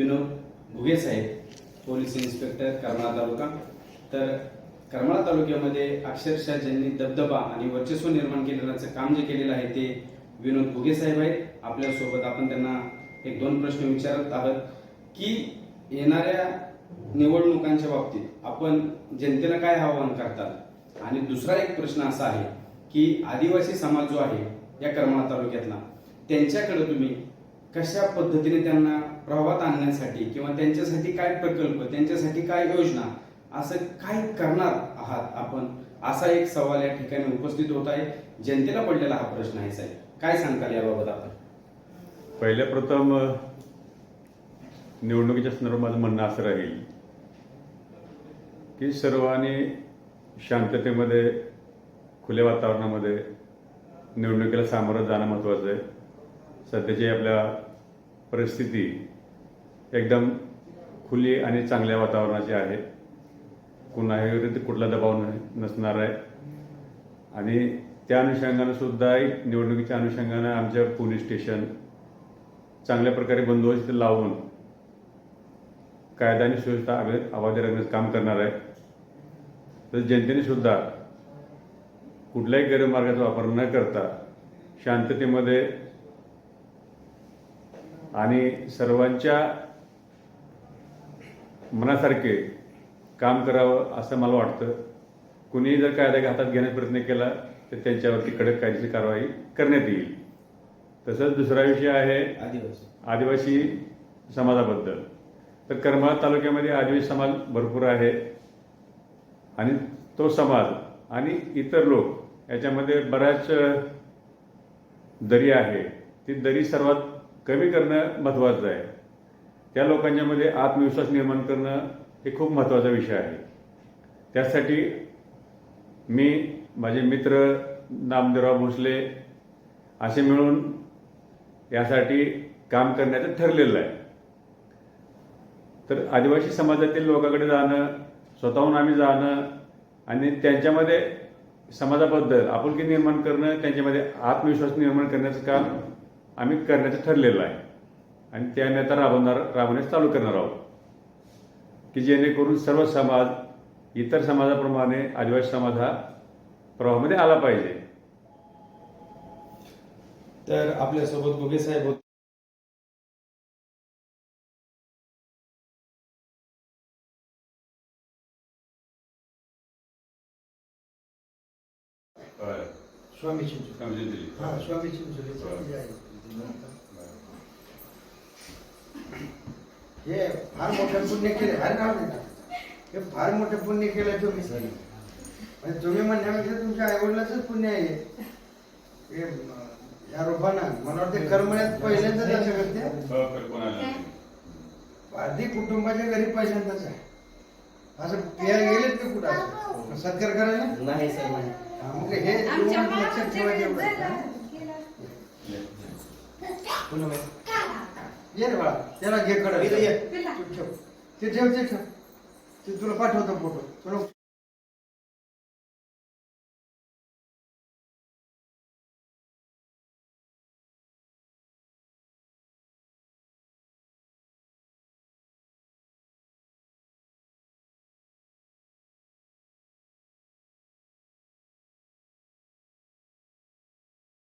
विनोद घुगे साहेब police inspector Karmala taluka. तर करमाळा तालुक्यामध्ये अक्षरशः ज्यांनी दबदबा आणि वर्चस्व निर्माण केलेल्याचं काम जे केलेलं आहे ते विनोद घुगे साहेब आहेत. आपल्यासोबत आपण त्यांना एक दोन प्रश्न विचारत आहोत की येणाऱ्या निवडणुकांच्या बाबतीत आपण जनतेला काय आवाहन करतात आणि दुसरा एक प्रश्न असा आहे की आदिवासी समाज जो आहे या करमाळा तालुक्यातला त्यांच्याकडे तुम्ही कशा पद्धतीने त्यांना प्रभावात आणण्यासाठी किंवा त्यांच्यासाठी काय प्रकल्प त्यांच्यासाठी काय योजना असं काय करणार आहात आपण? असा एक सवाल या ठिकाणी उपस्थित होत आहे. जनतेला पडलेला हा प्रश्न आहे साहेब. काय सांगताल याबाबत आपण? पहिल्या प्रथम निवडणुकीच्या संदर्भात माझं म्हणणं असं राहील की सर्वांनी शांततेमध्ये खुल्या वातावरणामध्ये निवडणुकीला सामोरं जाणं महत्त्वाचं आहे. सध्याची आपल्या परिस्थिती एकदम खुली आणि चांगल्या वातावरणाची आहे. कुणाही कुठला दबाव न- नसणार आहे. आणि त्या अनुषंगानं सुद्धा निवडणुकीच्या अनुषंगानं आमच्या पोलीस स्टेशन चांगल्या प्रकारे बंदोबस्त लावून कायदा आणि सुव्यवस्था आवाजी राखण्याचं काम करणार आहे. तर जनतेने सुद्धा कुठल्याही गैरमार्गाचा वापर न करता शांततेमध्ये आणि सर्वांच्या मनासारखे काम करावं असं मला वाटतं. कुणीही जर कायदा हातात घेण्याचा प्रयत्न केला तर त्यांच्यावरती कडक कायदेशीर कारवाई करण्यात येईल. तसंच दुसरा विषय आहे आदिवासी. आदिवासी समाजाबद्दल. तर करमाळा तालुक्यामध्ये आदिवासी समाज भरपूर आहे आणि तो समाज आणि इतर लोक याच्यामध्ये बऱ्याच दरी आहे. ती दरी सर्वात कमी करणं महत्त्वाचं आहे. त्या लोकांच्यामध्ये आत्मविश्वास निर्माण करणं हे खूप महत्त्वाचा विषय आहे. त्यासाठी मी माझे मित्र नामदेवराव भोसले असे मिळून यासाठी काम करण्याचं ठरलेलं आहे. तर आदिवासी समाजातील लोकांकडे जाणं स्वतःहून आम्ही जाणं आणि त्यांच्यामध्ये समाजाबद्दल आपुलकी निर्माण करणं त्यांच्यामध्ये आत्मविश्वास निर्माण करण्याचं काम आम्ही करण्याचं ठरलेलं आहे. आणि त्या नेता राबवणार राबवण्यास चालू करणार आहोत. की जेणेकरून सर्व समाज इतर समाजाप्रमाणे आदिवासी समाज हा प्रवाहामध्ये आला पाहिजे. तर आपल्यासोबत घुगे साहेब होते. स्वामी चिंचोली हा स्वामी चिंचोलीचं. म्हणजे आहे. हे फार मोठं पुण्य केलं फार नाव टाकायचं. हे फार मोठं पुण्य केलं तुम्ही म्हणजे तुम्ही म्हणण्यापेक्षा तुमच्या आईवडिलाच पुण्य आहे हे. या रूपानं. मला वाटतं करमण्यात पहिल्यांदाच असं करते. आधी कुटुंबाच्या घरी पहिल्यांदाच आहे. असं प्यायला गेलेत का कुठं असं? सत्कार करायला नाही सर नाही हा, मग हे लक्षात ठेवायचं एवढं. हा? पुन्हा. ये रे बाळा त्याला घे कडे ठेव ते ठेव ते ठेव ते तुला पाठवतो फोटो तुला